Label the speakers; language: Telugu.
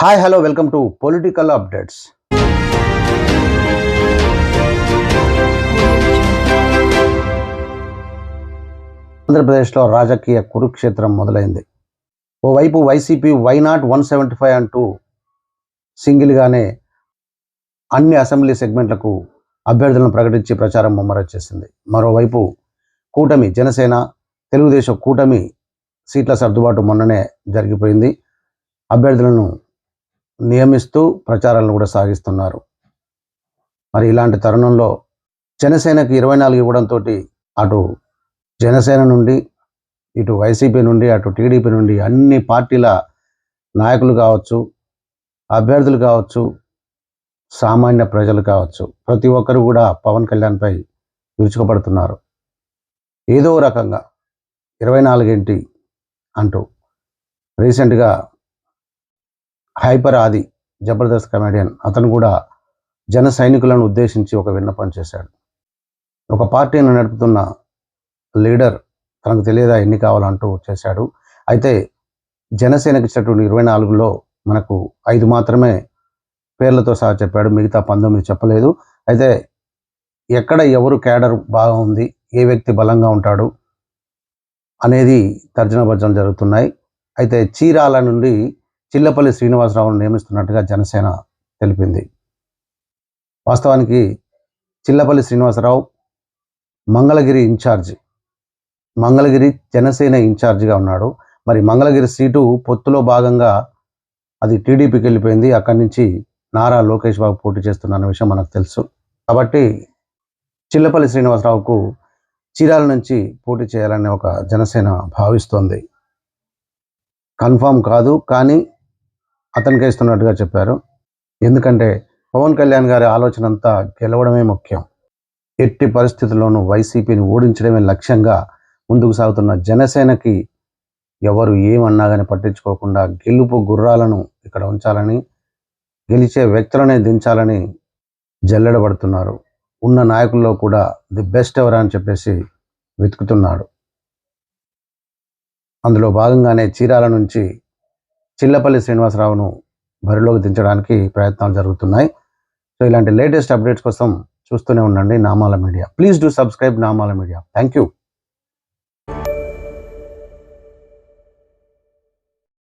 Speaker 1: Hi hello welcome to political updates ఆంధ్రప్రదేశ్లో రాజకీయ కురుక్షేత్రం మొదలైంది. ఓవైపు YCP why not one seventy five అంటూ సింగిల్గానే అన్ని అసెంబ్లీ సెగ్మెంట్లకు అభ్యర్థులను ప్రకటించి ప్రచారం ముమ్మరం చేసింది. మరోవైపు కూటమి జనసేన తెలుగుదేశం కూటమి సీట్ల సర్దుబాటు మొన్ననే జరిగిపోయింది. అభ్యర్థులను నియమిస్తూ ప్రచారాలను కూడా సాగిస్తున్నారు. మరి ఇలాంటి తరుణంలో జనసేనకి ఇరవై నాలుగు ఇవ్వడంతో అటు జనసేన నుండి ఇటు వైసీపీ నుండి అటు టీడీపీ నుండి అన్ని పార్టీల నాయకులు కావచ్చు అభ్యర్థులు కావచ్చు సామాన్య ప్రజలు కావచ్చు ప్రతి ఒక్కరు కూడా పవన్ కళ్యాణ్పై విరుచుకుపడుతున్నారు. ఏదో రకంగా ఇరవై నాలుగేంటి అంటూ రీసెంట్గా హైపర్ ఆది జబర్దస్త్ కమెడియన్ అతను కూడా జన సైనికులను ఉద్దేశించి ఒక విన్నపం చేశాడు. ఒక పార్టీని నడుపుతున్న లీడర్ తనకు తెలియదా ఎన్ని కావాలంటూ చేశాడు. అయితే జనసేనకి ఇచ్చినటువంటి ఇరవై నాలుగులో మనకు ఐదు మాత్రమే పేర్లతో సహా చెప్పాడు. మిగతా పంతొమ్మిది చెప్పలేదు. అయితే ఎక్కడ ఎవరు క్యాడర్ బాగా ఉంది ఏ వ్యక్తి బలంగా ఉంటాడు అనేది తర్జన భర్జన జరుగుతున్నాయి. అయితే చీరాల నుండి చిల్లపల్లి శ్రీనివాసరావును నియమిస్తున్నట్టుగా జనసేన తెలిపింది. వాస్తవానికి చిల్లపల్లి శ్రీనివాసరావు మంగళగిరి ఇన్ఛార్జ్. మంగళగిరి జనసేన ఇన్ఛార్జిగా ఉన్నాడు. మరి మంగళగిరి సీటు పొత్తులో భాగంగా అది టీడీపీకి వెళ్ళిపోయింది. అక్కడి నుంచి నారా లోకేష్ బాబు పోటీ చేస్తున్న విషయం మనకు తెలుసు. కాబట్టి చిల్లపల్లి శ్రీనివాసరావుకు చీరాల నుంచి పోటీ చేయాలని ఒక జనసేన భావిస్తోంది. కన్ఫామ్ కాదు కానీ అతనికే ఇస్తున్నట్టుగా చెప్పారు. ఎందుకంటే పవన్ కళ్యాణ్ గారి ఆలోచన అంతా గెలవడమే ముఖ్యం. ఎట్టి పరిస్థితుల్లోనూ వైసీపీని ఓడించడమే లక్ష్యంగా ముందుకు సాగుతున్న జనసేనకి ఎవరు ఏమన్నా కానీ పట్టించుకోకుండా గెలుపు గుర్రాలను ఇక్కడ ఉంచాలని గెలిచే వ్యక్తులనే దించాలని జల్లెడబడుతున్నారు. ఉన్న నాయకుల్లో కూడా ది బెస్ట్ ఎవరా అని చెప్పేసి వెతుకుతున్నాడు. అందులో భాగంగానే చీరాల నుంచి చిల్లపల్లి శ్రీనివాసరావును బరిలోకి దించడానికి ప్రయత్నాలు జరుగుతున్నాయి. సో ఇలాంటి లేటెస్ట్ అప్డేట్స్ కోసం చూస్తూనే ఉండండి Namala media. Please do subscribe Namala media. Thank you